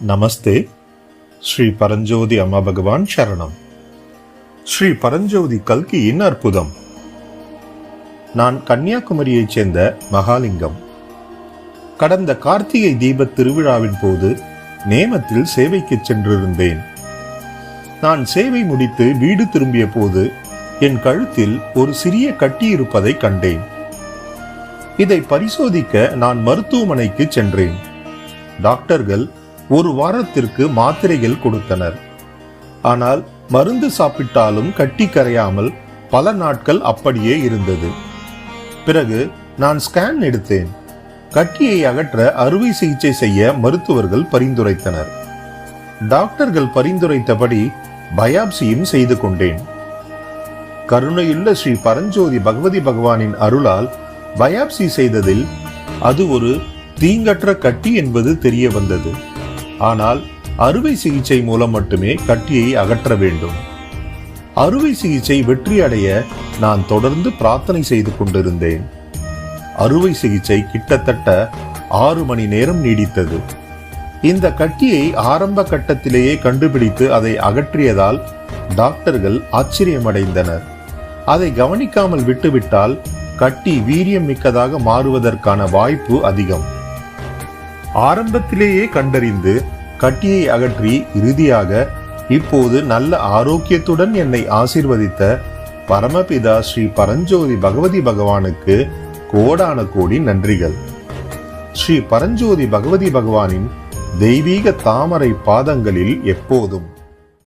நமஸ்தே. ஸ்ரீ பரஞ்சோதி அம்மா பகவான் சரணம். ஸ்ரீ பரஞ்சோதி கல்கியின் அற்புதம். நான் கன்னியாகுமரியைச் சேர்ந்த மகாலிங்கம். கடந்த கார்த்திகை தீபத் திருவிழாவின் போது நேமத்தில் சேவைக்கு சென்றிருந்தேன். நான் சேவை முடித்து வீடு திரும்பிய போது என் கழுத்தில் ஒரு சிறிய கட்டி இருப்பதை கண்டேன். இதை பரிசோதிக்க நான் மருத்துவமனைக்கு சென்றேன். டாக்டர்கள் ஒரு வாரத்திற்கு மாத்திரைகள் கொடுத்தனர். ஆனால் மருந்து சாப்பிட்டாலும் கட்டி கரையாமல் பல நாட்கள் அப்படியே இருந்தது. பிறகு நான் ஸ்கேன் எடுத்தேன். கட்டியை அகற்ற அறுவை சிகிச்சை செய்ய மருத்துவர்கள் பரிந்துரைத்தனர். டாக்டர்கள் பரிந்துரைத்தபடி பயாப்சியும் செய்து கொண்டேன். கருணையுள்ள ஸ்ரீ பரஞ்சோதி பகவதி பகவானின் அருளால் பயாப்சி செய்ததில் அது ஒரு தீங்கற்ற கட்டி என்பது தெரிய வந்தது. ஆனால் அறுவை சிகிச்சை மூலம் மட்டுமே கட்டியை அகற்ற வேண்டும். அறுவை சிகிச்சை வெற்றியடைய நான் தொடர்ந்து பிரார்த்தனை செய்து கொண்டிருந்தேன். அறுவை சிகிச்சை கிட்டத்தட்ட ஆறு மணி நேரம் நீடித்தது. இந்த கட்டியை ஆரம்ப கட்டத்திலேயே கண்டுபிடித்து அதை அகற்றியதால் டாக்டர்கள் ஆச்சரியமடைந்தனர். அதை கவனிக்காமல் விட்டுவிட்டால் கட்டி வீரியம் மிக்கதாக மாறுவதற்கான வாய்ப்பு அதிகம். ஆரம்பத்திலேயே கண்டறிந்து கட்டியை அகற்றி இறுதியாக இப்போது நல்ல ஆரோக்கியத்துடன் என்னை ஆசீர்வதித்த பரமபிதா ஸ்ரீ பரஞ்சோதி பகவதி பகவானுக்கு கோடான கோடி நன்றிகள். ஸ்ரீ பரஞ்சோதி பகவதி பகவானின் தெய்வீக தாமரை பாதங்களில் எப்போதும்